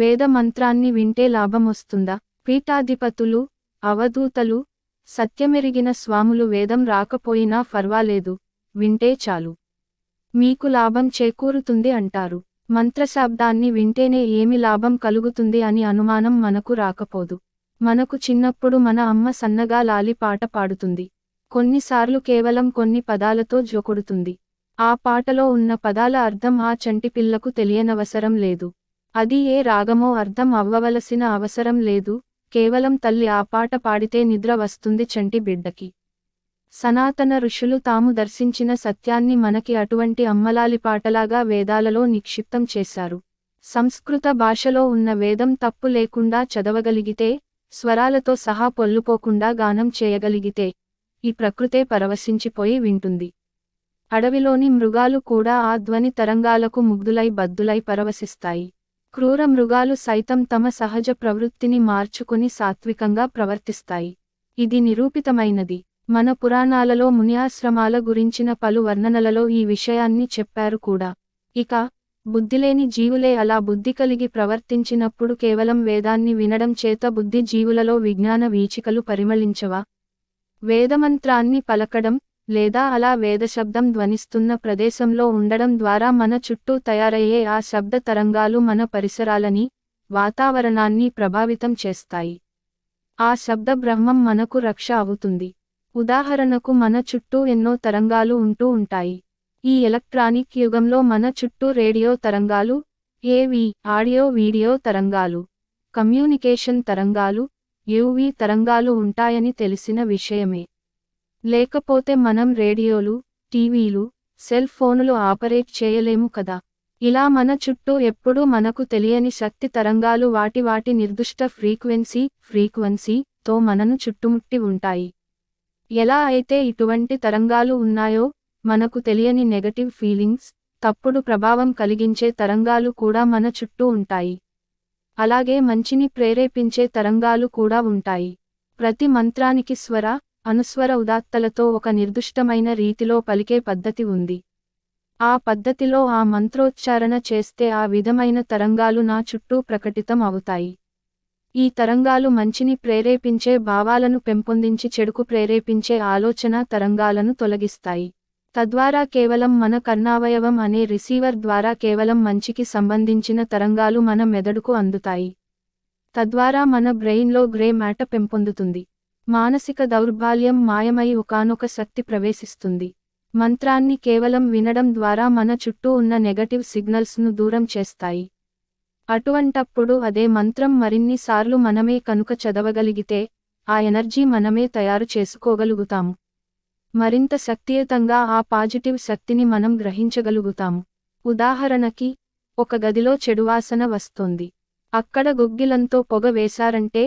వేద మంత్రాన్ని వింటే లాభమొస్తుందా? పీఠాధిపతులు అవధూతలు సత్యమెరిగిన స్వాములు వేదం రాకపోయినా ఫర్వాలేదు. వింటే చాలు. మీకు లాభం చేకూరుతుంది అంటారు. మంత్రశాబ్దాన్ని వింటేనే ఏమి లాభం కలుగుతుంది అని అనుమానం మనకు రాకపోదు. మనకు చిన్నప్పుడు మన అమ్మ సన్నగా లాలి పాట పాడుతుంది. కొన్నిసార్లు కేవలం కొన్ని పదాలతో జోకొడుతుంది. ఆ పాటలో ఉన్న పదాల అర్థం ఆ చంటిపిల్లకు తెలియనవసరం లేదు. అది ఏ రాగమో అర్థం అవ్వవలసిన అవసరం లేదు కేవలం తల్లి ఆ పాట పాడితే నిద్ర వస్తుంది చంటి బిడ్డకి. సనాతన ఋషులు తాము దర్శించిన సత్యాన్ని మనకి అటువంటి అమ్మలాలి పాటలాగా వేదాలలో నిక్షిప్తం చేశారు. సంస్కృత భాషలో ఉన్న వేదం తప్పు లేకుండా చదవగలిగితే స్వరాలతో సహా పొల్లుపోకుండా గానం చేయగలిగితే ఈ ప్రకృతే పరవశించిపోయి వింటుంది. అడవిలోని మృగాలు కూడా ఆ ధ్వని తరంగాలకు ముగ్ధులై బద్దులై పరవశిస్తాయి. క్రూర మృగాలు సైతం తమ సహజ ప్రవృత్తిని మార్చుకుని సాత్వికంగా ప్రవర్తిస్తాయి. ఇది నిరూపితమైనది. మన పురాణాలలో మునియాశ్రమాల గురించిన పలు వర్ణనలలో ఈ విషయాన్ని చెప్పారు కూడా. ఇక బుద్ధిలేని జీవులే అలా బుద్ధి కలిగి ప్రవర్తించినప్పుడు కేవలం వేదాన్ని వినడం చేత బుద్ధి జీవులలో విజ్ఞాన వీచికలు పరిమళించవా? వేదమంత్రాన్ని పలకడం లేదా అలా వేదశబ్దం ధ్వనిస్తున్న ప్రదేశంలో ఉండడం ద్వారా మన చుట్టూ తయారయ్యే ఆ శబ్ద తరంగాలు మన పరిసరాలని వాతావరణాన్ని ప్రభావితం చేస్తాయి. ఆ శబ్ద బ్రహ్మం మనకు రక్ష అవుతుంది. ఉదాహరణకు మన చుట్టూ ఎన్నో తరంగాలు ఉంటూ ఉంటాయి. ఈ ఎలక్ట్రానిక్ యుగంలో మన చుట్టూ రేడియో తరంగాలు ఏవి ఆడియో వీడియో తరంగాలు కమ్యూనికేషన్ తరంగాలు యూవి తరంగాలు ఉంటాయని తెలిసిన విషయమే. లేకపోతే మనం రేడియోలు టీవీలు సెల్ ఫోనులు ఆపరేట్ చేయలేము కదా. ఇలా మన చుట్టూ ఎప్పుడూ మనకు తెలియని శక్తి తరంగాలు వాటి వాటి నిర్దిష్ట ఫ్రీక్వెన్సీ ఫ్రీక్వెన్సీ తో మనను చుట్టుముట్టి ఉంటాయి. ఎలా అయితే ఇటువంటి తరంగాలు ఉన్నాయో మనకు తెలియని నెగటివ్ ఫీలింగ్స్ తప్పుడు ప్రభావం కలిగించే తరంగాలు కూడా మన చుట్టూ ఉంటాయి. అలాగే మంచిని ప్రేరేపించే తరంగాలు కూడా ఉంటాయి. ప్రతి మంత్రానికి స్వర అనుస్వర ఉదాత్తలతో ఒక నిర్దిష్టమైన రీతిలో పలికే పద్ధతి ఉంది. ఆ పద్ధతిలో ఆ మంత్రోచ్చారణ చేస్తే ఆ విధమైన తరంగాలు నా చుట్టూ ప్రకటితం అవుతాయి. ఈ తరంగాలు మంచిని ప్రేరేపించే భావాలను పెంపొందించి చెడుకు ప్రేరేపించే ఆలోచన తరంగాలను తొలగిస్తాయి. తద్వారా కేవలం మన కర్ణావయవం అనే రిసీవర్ ద్వారా కేవలం మంచికి సంబంధించిన తరంగాలు మన మెదడుకు అందుతాయి. తద్వారా మన బ్రెయిన్లో గ్రే మ్యాట పెంపొందుతుంది. మానసిక దౌర్బాల్యం మాయమై ఒకానొక శక్తి ప్రవేశిస్తుంది. మంత్రాన్ని కేవలం వినడం ద్వారా మన చుట్టూ ఉన్న నెగటివ్ సిగ్నల్స్ను దూరం చేస్తాయి. అటువంటప్పుడు అదే మంత్రం మరిన్నిసార్లు మనమే కనుక చదవగలిగితే ఆ ఎనర్జీ మనమే తయారు చేసుకోగలుగుతాము మరింత శక్తియుతంగా ఆ పాజిటివ్ శక్తిని మనం గ్రహించగలుగుతాము ఉదాహరణకి ఒక గదిలో చెడువాసన వస్తోంది. అక్కడ గుగ్గిలంతో పొగ వేశారంటే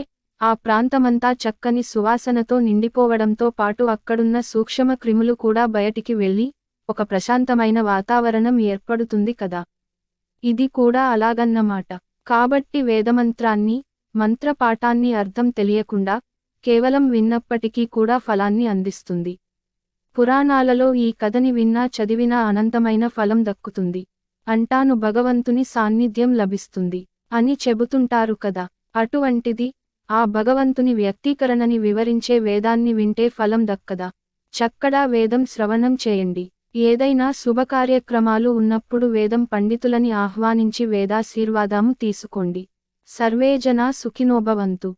ఆ ప్రాంతమంతా చక్కని సువాసనతో నిండిపోవడంతో పాటు అక్కడున్న సూక్ష్మ క్రిములు కూడా బయటికి వెళ్ళి ఒక ప్రశాంతమైన వాతావరణం ఏర్పడుతుంది కదా. ఇది కూడా అలాగన్నమాట. కాబట్టి వేదమంత్రాన్ని మంత్రపాఠాన్ని అర్థం తెలియకుండా కేవలం విన్నప్పటికీ కూడా ఫలాన్ని అందిస్తుంది. పురాణాలలో ఈ కథని విన్నా చదివినా అనంతమైన ఫలం దక్కుతుంది. అంటాను భగవంతుని సాన్నిధ్యం లభిస్తుంది అని చెబుతుంటారు కదా. అటువంటిది ఆ భగవంతుని వ్యక్తీకరణని వివరించే వేదాన్ని వింటే ఫలం దక్కదా. చక్కడా వేదం శ్రవణం చేయండి. ఏదైనా శుభకార్యక్రమాలు ఉన్నప్పుడు వేదం పండితులని ఆహ్వానించి వేదాశీర్వాదము తీసుకోండి. సర్వేజనా సుఖినోభవంతు